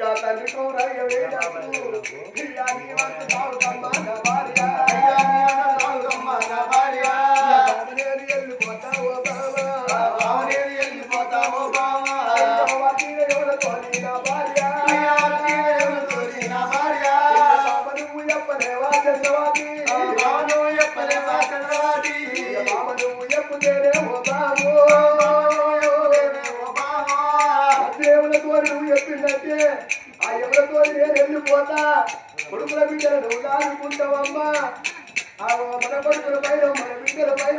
తండ్రి కౌరయ్య వేదకు తాత కొడుకుల బిడ్డలు నువ్వు దాచుకుంటావమ్మా ఆ మన కొడుకుల పైన మన బిడ్డల పైన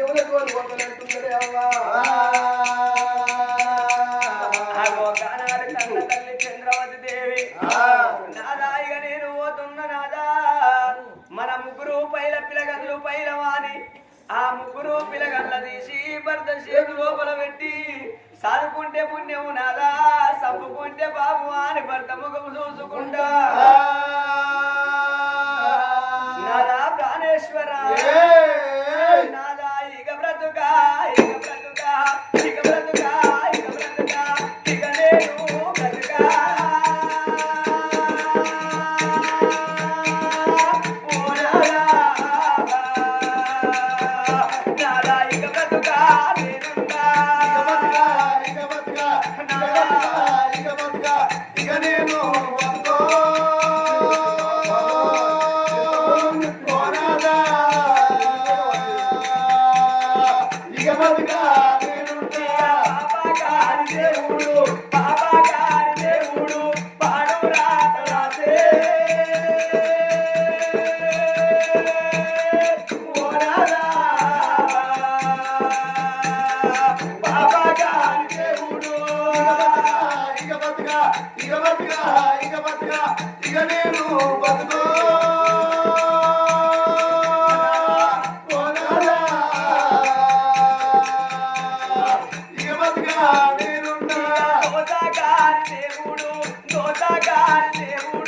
ఎవరితో ఒకనంటున్నదే అమ్మా. ఆగో గానాడు తల్లి చంద్రవతి దేవి. నేను మన ముగ్గురు పైల పిలగల్లు పైలవాని ఆ ముగ్గురు పిలగల్ల తీసి భర్త చేతు లోపల పెట్టి సాదుకుంటే పుణ్యము నాదా. సప్పుకుంటే బాబు అని భర్త ముఖము చూసుకుంటా. నాదా ప్రాణేశ్వర. నాదా ఇక బ్రతుకా ఇక బ్రతుకా ఇక బ్రతుకా ఇక బ్రతుకా ఇక నేను బ్రతుకా. నాదా నాదా ఇక బ్రతుకా పాపగారి దేవుడు దోసగారి దేవుడు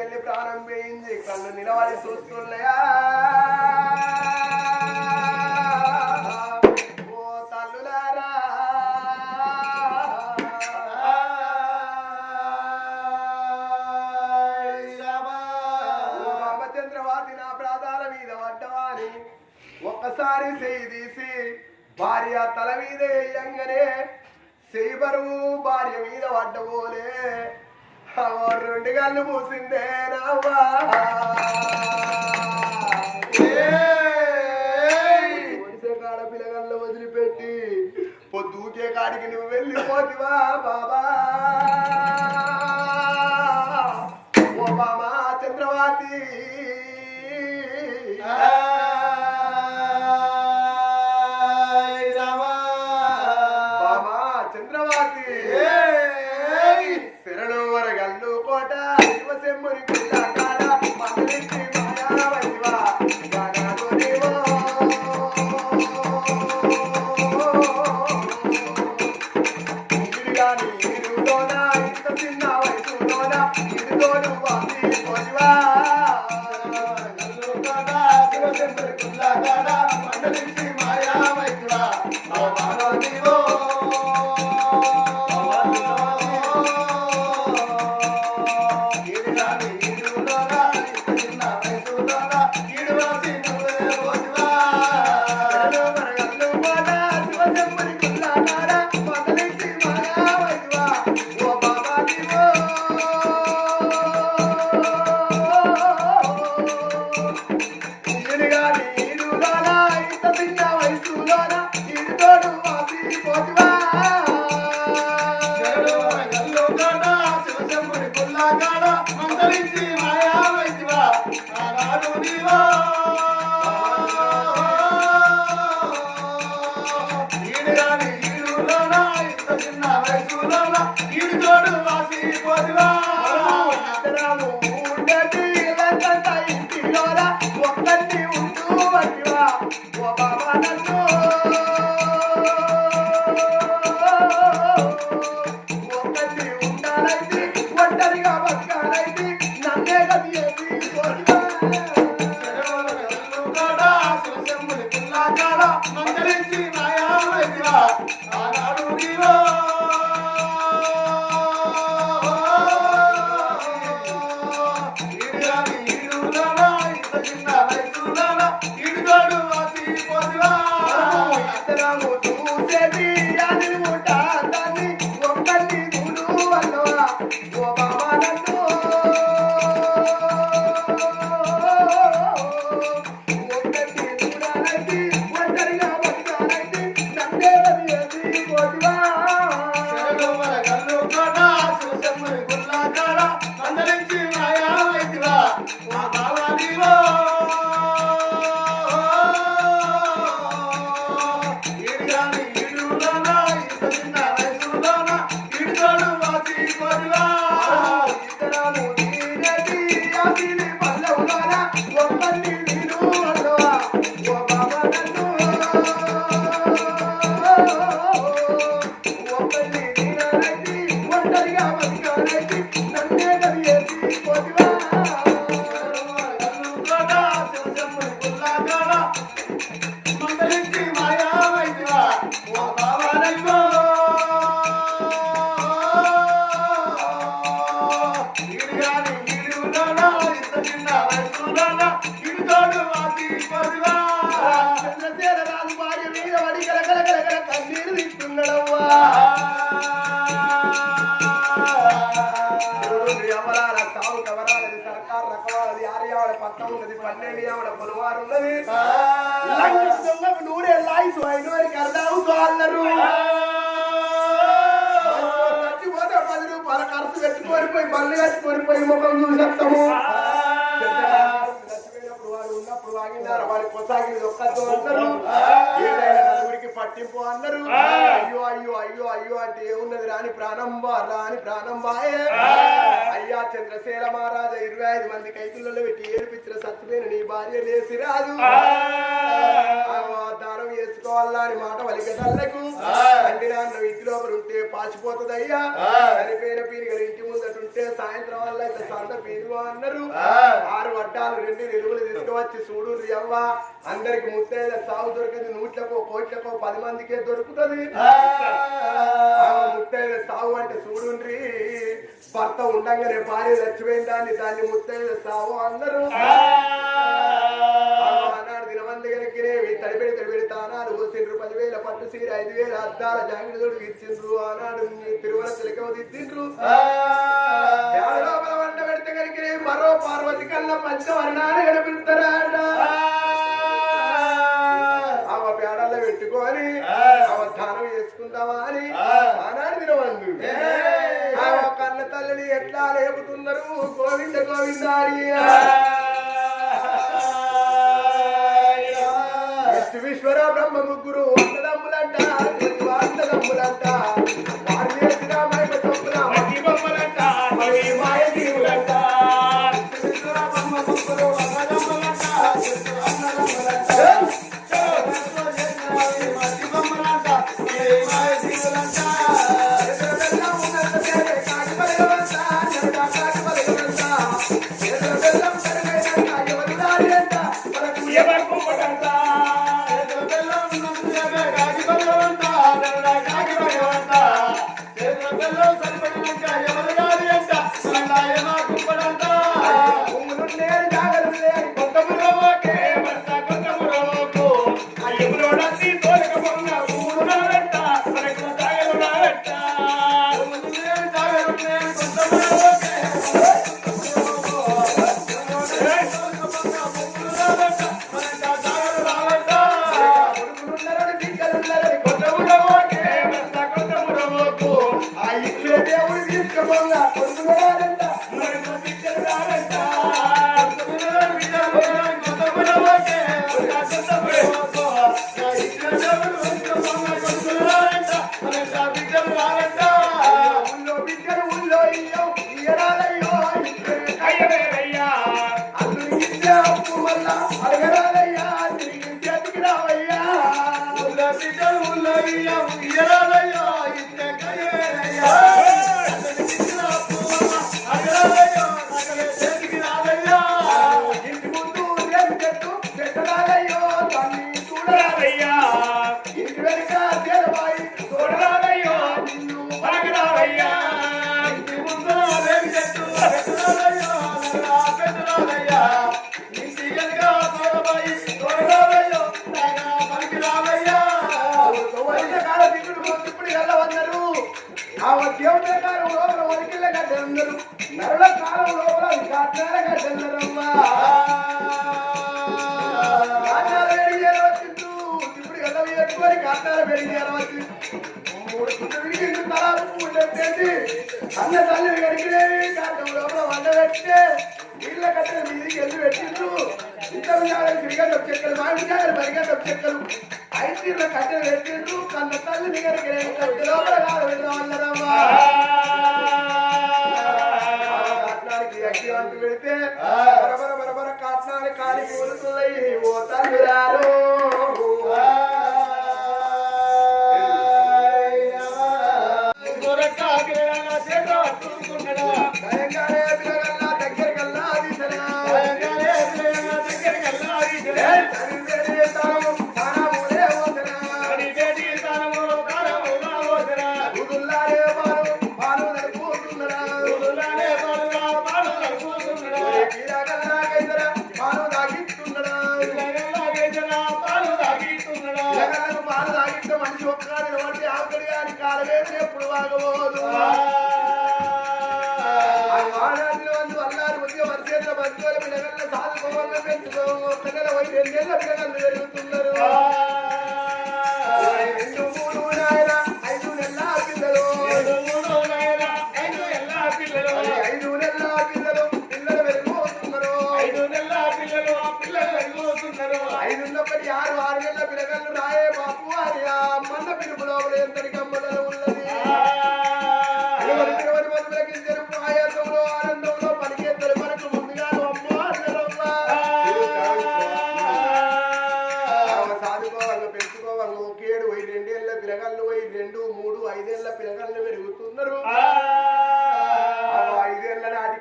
వెళ్ళి ప్రాణం పోయింది కళ్ళు నిలబడి చూస్తున్నాయా? ఒక్కసారి చేయి తీసి భార్య తల మీద వేయంగానే చేయి బరువు భార్య మీద పడ్డబోలే. రెండు గల్లు పూసిందే నవ్వా ఒడిసే కాడ పిల్లగల్ల వదిలిపెట్టి పొద్దుకే కాడికి నువ్వు వెళ్ళిపోతివా బాబా ఓ బామా చంద్రవాతి Nothing that Thank you. లాయిసు అయినోరికి అర్ధావు సోళ్ళరు చచ్చిపోతే పది రూపాయల ఖర్చు పెట్టుకొని పోయి మళ్ళీ కట్టుకొని పోయి ముఖం చూసేస్తాము కొసాగి ఒక్కతో అన్నారు ఏదైనా నలుగురికి పట్టింపు అన్నారు. అయ్యో అయ్యో అయ్యో అయ్యో అంటే ఏమున్నది రాని ప్రాణం బా రాని ప్రాణం బాయే అయ్యా చంద్రశేల మహారాజా ఇరవై ఐదు మంది కైతులలో పెట్టి ఏడిపించిన సత్యమైన నీ భార్య లేసి రాదు ఆగో, దానం చేసుకోవాలా అని మాట వలికటల్లకు నాన్న ఇంటి లోపల ఉంటే పాచిపోతుంది అయ్యా చనిపోయిన పీరిగలు ఇంటి ముందటుంటే సాయంత్రం వల్ల సంత పీరుగు అన్నారు. ఆరు వడ్డాలు రెండు నిలువలు తీసుకువచ్చి చూడు అవ్వ. అందరికి ముత్తైద సాగు దొరికింది నూట్లకో కోట్లకో పది మందికే దొరుకుతుంది. ముత్తైద సాగు అంటే చూడుండ్రి. భర్త ఉండంగానే భార్య చచ్చిపోయిందాన్ని దాన్ని ముత్తైద సాగు అన్నారు. గనకినేవి తడిపెడి తడిపెడి తానాలు పోసిండ్రు పదివేల పట్టు సీర ఐదు వేల అద్దాల తోడు ఇచ్చిండ్రు ఆనాడు తిరుమల తిట్టిండ్రు లోపల వంట పెడితే గనకినే మరో పార్వతి కల్లా పంచవర్ణాలు కనిపిస్తారాట. ఆమె పేడల్లో పెట్టుకొని ఆమె దానం చేసుకుందామా అని ఆనాడు దినమందు ఆమె కన్న తల్లిని ఎట్లా లేపుతున్నారు? గోవింద గోవింద అష్టవిశ్వర బ్రహ్మ ముగ్గురు అన్నదమ్ములంట అన్నదమ్ములంట వరికిళ్ళ నరుల కాలం లోపల కట్నాల గడ్డలున్నారమ్మా ఇప్పుడు ఎలా ఎక్కువని కాట్నాల వేడి చేరవచ్చు మూడు సుందరికి తలాపు ఉండేది అన్న తల్లి గడికినేవి కాటం లోపల వంట పెట్టే నీళ్ళ కట్టెల మీదికి వెళ్ళి పెట్టిండ్రు. ఇంత తిరిగేట చెక్కలు మామిడి జాగలు పరిగెట చెక్కలు. ఐదు కట్టెలు పెట్టిండ్రు. కన్న తల్లి నిగరికి లోపల కాదు వెళ్ళవల్లరమ్మా కాట్నానికి అగ్గి వంట పెడితే బరబర బరబర కాట్నానికి కాలి కూలుతున్నాయి. ఓ తల్లిరారు వాడాదిలో వందు అల్లారు ఉద్యోగ వర్షేత్ర బంధువుల పిల్లగల్ల సాధుకోవాలని పెంచుకో పిల్లల వై రెండేళ్ళ పిల్లగల్లు పెరుగుతున్నారు రెండు మూడు నాయన ఐదు నెలల పిల్లలు ఐదు నెలల పిల్లలు పిల్లలు పెరిగిపోతున్నారు ఐదున్నప్పటి ఆరు ఆరు నెలల పిల్లగల్లు రాయే బాపు ఆ అమ్మన్న పిలుపు లోపల ఎంతటి కమ్మదల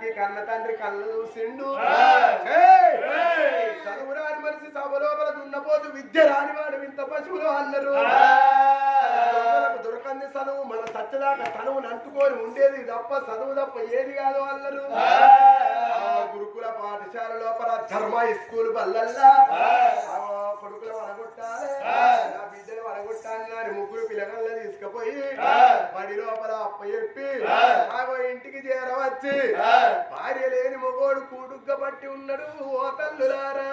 నాటికి కన్న తండ్రి కళ్ళు చూసిండు ఏయ్! చదువు రాని మనిషి సభ లోపల దున్నపోతు విద్య రానివాడు ఇంత పశువులు అన్నారు దొంగలకు దొరకంది చదువు మన సత్యదాకా తనువుని అంటుకొని ఉండేది తప్ప చదువు తప్ప ఏది కాదు అన్నారు ఆ! గురుకుల పాఠశాల లోపల ధర్మ స్కూల్ బల్లల్లా. కొడుకులు వడగొట్టాలి నా బిడ్డలు వడగొట్టాలి అని ముగ్గురు పిల్లగల్ని తీసుకుపోయి బడి లోపల అప్ప చెప్పి ఆగో ఇంటికి చేరవచ్చి భార్య లేని మొగోడు కూడుగ్గ పట్టి ఉన్నాడు ఓ తల్లులారా.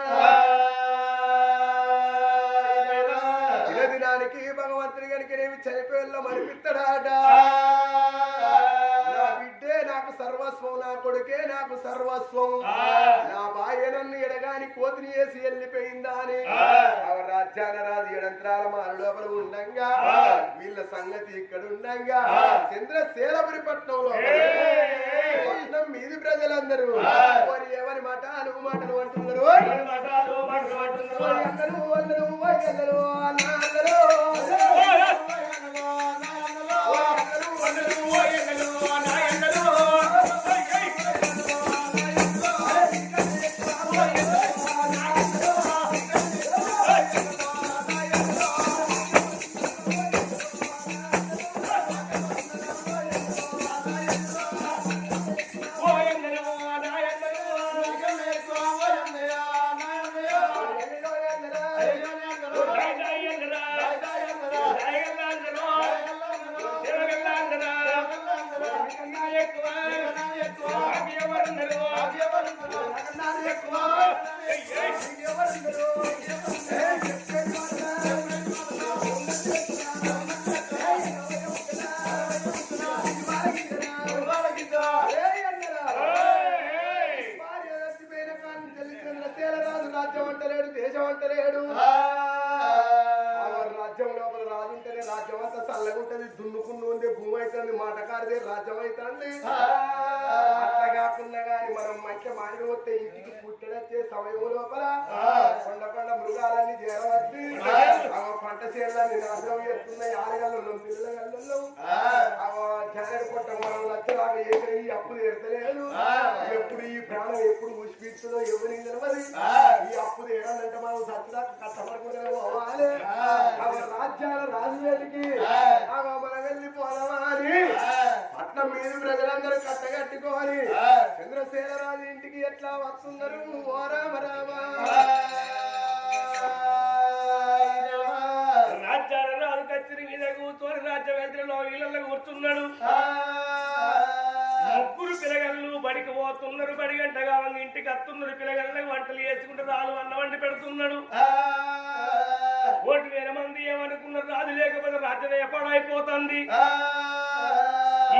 దినదినానికి భగవంతుని కనుకనేమి చనిపోయేలా మరిపిస్తాడాట. నా బిడ్డే నాకు సర్వస్వం నా కొడుకే నాకు సర్వస్వం. నా భార్య నన్ను ఎడగాని కోతిని వేసి వెళ్ళిపోయిందా అని. రాజ్యాన రాజు ఎడంత్రాల మాన లోపల ఉండంగా వీళ్ళ సంగతి ఇక్కడ ఉండంగా చంద్రశేలపురి పట్నంలో పట్నం మీది ప్రజలందరూ. మరి ఎవరి మాట అనుగు మాటలు అంటున్నారు? అందరూ అందరూ అందరూ అందరూ కాడితే రాజ్యం అవుతుంది అట్లా కాకుండా గాని మనం మంచి మాడి వస్తే ఇంటికి పుట్టడచ్చే సమయం లోపల కొండ కొండ మృగాలన్నీ చేరవచ్చి పంట చేయాలని చేస్తున్నాయి. ఆడగల్లో పిల్లల గల్లో నాగడి పొట్ట మనం లచ్చలాగా చేసిన ఈ అప్పు తీరతలేదు ఆ. ఎప్పుడు ఈ ప్రాణం ఎప్పుడు ఉష్పిస్తుందో ఎవరికి తెలియదు ఆ. ఈ అప్పు తీరాలంటే మనం ఆ. ఆ రాజ్యాల. ఆ. మనం వెళ్ళిపోదామా అని పట్నం మీద ప్రజలందరూ కట్టగట్టుకోవాలి. రాజు ఇంటికి ఎట్లా వస్తున్నారు ఓ రామ రామ కచ్చిరి మీద కూర్చొని రాజ్య వేదికలో ఇళ్ళలో కూర్చున్నాడు ముగ్గురు పిల్లగళ్ళు బడికి పోతున్నారు బడి గంటగా వంగి ఇంటికి వస్తున్నారు. పిల్లగళ్ళకి వంటలు చేసుకుంటూ రాజు అన్న వండి పెడుతున్నాడు. కోటి వేల మంది ఏమనుకున్నారు? రాజు లేకపోతే రాజ్యం ఏర్పాడైపోతుంది.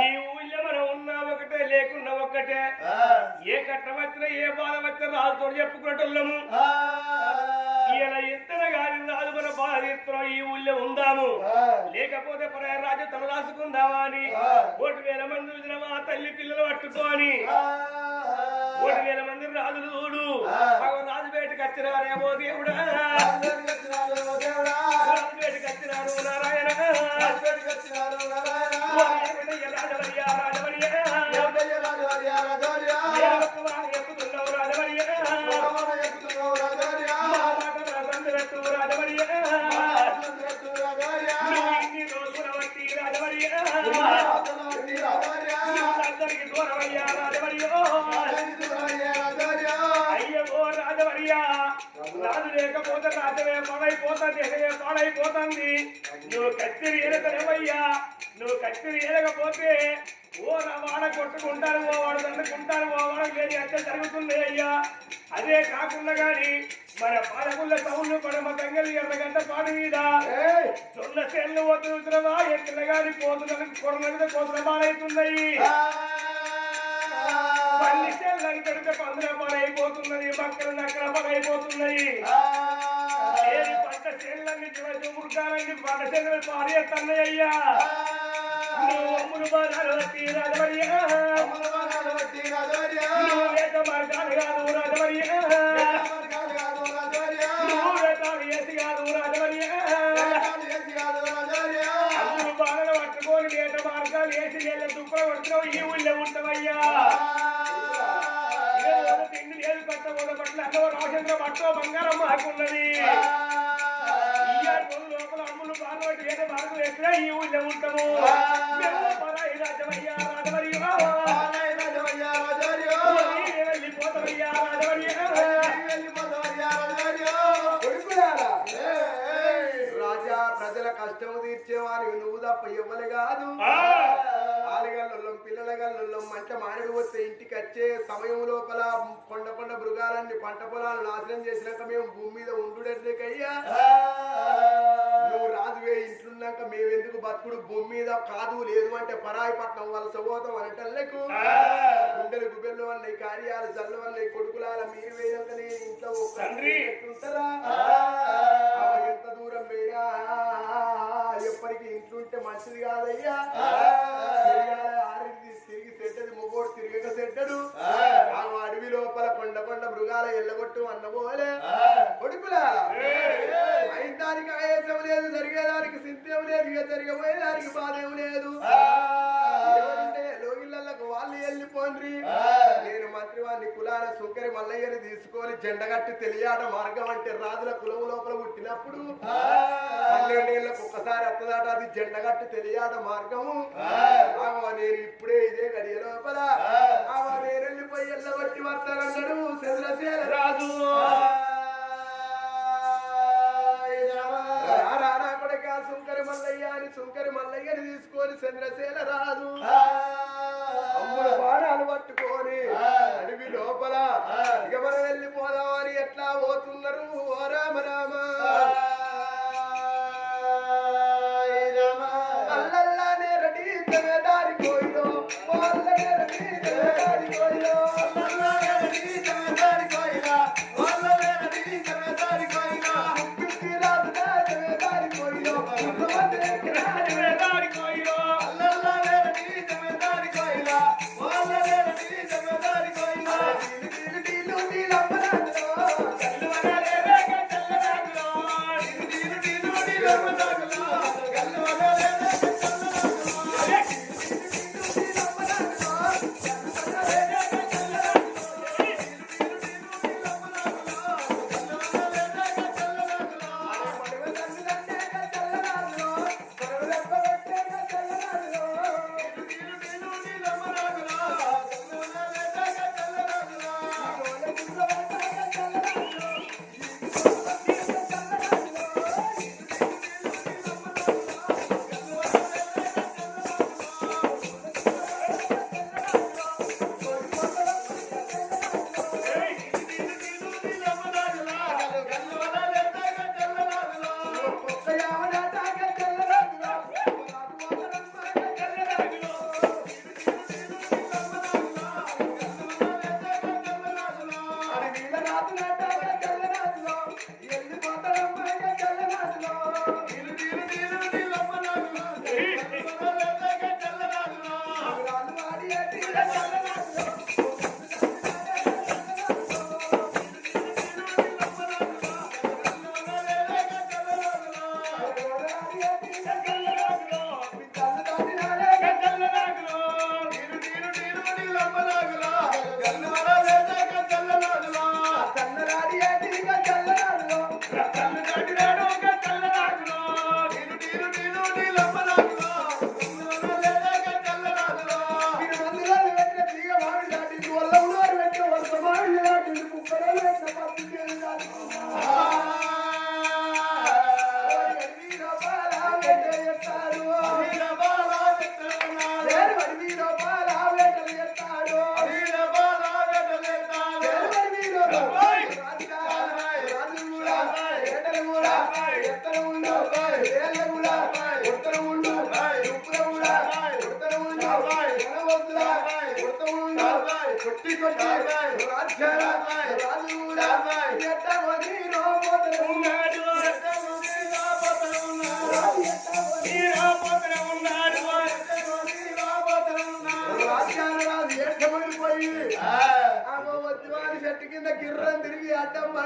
ఈ ఊళ్ళో మనం ఉన్నా ఒకటే లేకున్నా ఒకటే. ఏ కట్ట వచ్చినా ఏ బాధ వచ్చినా రాజుతో చెప్పుకునేటోళ్ళము. ఇలా ఇద్దరు గాని రాజు మన బాధ తీస్తున్నాం ఈ ఊళ్ళో ఉందాము. లేకపోతే పరాయ రాజు తల రాసుకుందామా అని? కోటి వేల మంది చూసిన మా తల్లి పిల్లలు పట్టుకొని కోటి వేల మంది రాజులు చూడు. రాజు బయటకు వచ్చినారేమో దేవుడా. రాజు బయటకు వచ్చినారు నారాయణ. ఓ రాజవయ్య, నువ్వు కత్తిరి ఏలకలేవయ్యా నువ్వు కత్తిరి ఏలకపోతే ఓ నా వాడ కొట్టుకుంటారు ఓ వాడు దండుకుంటారు ఓ వాడ లేని అత్య జరుగుతుంది అయ్యా. అదే కాకుండా గాని మన పాలకుల సౌండ్ పడమ గంగలి ఎర్రగంట పాడు మీద జొన్న చేళ్ళు వదులుతున్నవా ఎక్కడ గాని పోతున్నది కొడ మీద కోతుల పాలవుతున్నాయి పల్లి చెల్లని పెడితే పందుల పడైపోతున్నది మక్కలు నక్కల పడైపోతున్నాయి ఏది పంట చెల్లన్ని మురుగాలని పంట చెల్లెలు అమ్ములు బాధాలు వచ్చి రాజవయ్యా మార్గాలు కాదు రాజవయ్యా ఈ ఊళ్ళో ఉంటావయ్యా తిండి లేదు కట్టబోద పట్ల రాజేంద్ర పట్టో బంగారం మాకున్నది లోపల అమ్ములు బాలవాటి ఏదో మార్గం ఎక్కడ ఈ ఊళ్ళో ఉంటాము. ఆలుగల్లుల్లం పిల్లల గల్లుల్లం మంట మానడు వస్తే ఇంటికి వచ్చే సమయం లోపల కొండ కొండ మృగాలన్నీ పంట పొలాలు నాశనం చేసినాక మేము భూమి మీద ఉండుడట్లేకయ్యా నువ్వు రాజువే ఇంట్లున్నాక మేము ఎందుకు బతుకుడు? భూమి మీద కాదు లేదు అంటే పరాయి పట్నం వలస పోతాం అనటల్లకు గుండెలు గుబెళ్ళు వల్ల కార్యాలు జల్లు వల్ల కొడుకులాల మీరు వేయక నేను ఇంట్లో. ఉంటారా ఎంత దూరం పోయినా ఎప్పటికీ ఇంట్లుంటే మంచిది కాదయ్యా. మొగోడు తిరగక సెట్టడు ఆ. అడవి లోపల కొండ కొండ మృగాల ఎల్లగొట్టు అన్నబోలే కొడుకులా? అయిన దానికి ఆయాసం లేదు జరిగేదానికి సింతేం లేదు ఇక జరిగబోయేదానికి బాధేం లేదు. వాళ్ళు వెళ్ళిపోండ్రి. నేను మంత్రి వారిని కులాల సుంకరి మల్లయ్యని తీసుకొని జెండగట్టి తెలియాట మార్గం అంటే రాజుల కులం లోపల పుట్టినప్పుడు. పన్నెండేళ్ళకు ఒక్కసారి అత్తదాట అది జెండగట్టి తెలియాట మార్గము. నేను ఇప్పుడే ఇదే గడియ లోపల. నేను వెళ్ళిపోయి ఎల్లగొట్టి వస్తానన్నాడు చంద్రసేన రాజు. సుంకరి మల్లయ్య అని సుంకరి మల్లయ్యని తీసుకొని రాజు. అమ్ముడు బాణాలు పట్టుకొని అడవి లోపల మనం వెళ్ళిపోదామని ఎట్లా పోతున్నారు? Remember the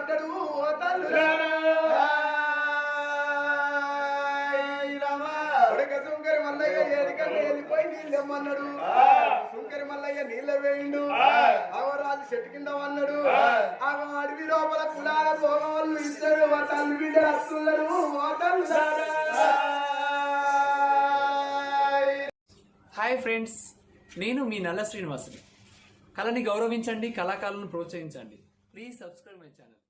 పడ్డడు కొడుక సుంకరి మల్లయ్య ఏదికంటే వెళ్ళిపోయి నీళ్ళు తెమ్మన్నాడు సుంకరి మల్లయ్య నీళ్ళ వేయిండు. అవరాజు చెట్టు కింద అన్నాడు ఆమె అడవి లోపల కులాల భోగవాళ్ళు ఇద్దరు ఓతాళ్ళు బిడ్డలు వస్తున్నారు హాయ్ ఫ్రెండ్స్ నేను మీ నల్ల శ్రీనివాసుని. కళని గౌరవించండి కళాకారులను ప్రోత్సహించండి. Please subscribe my channel.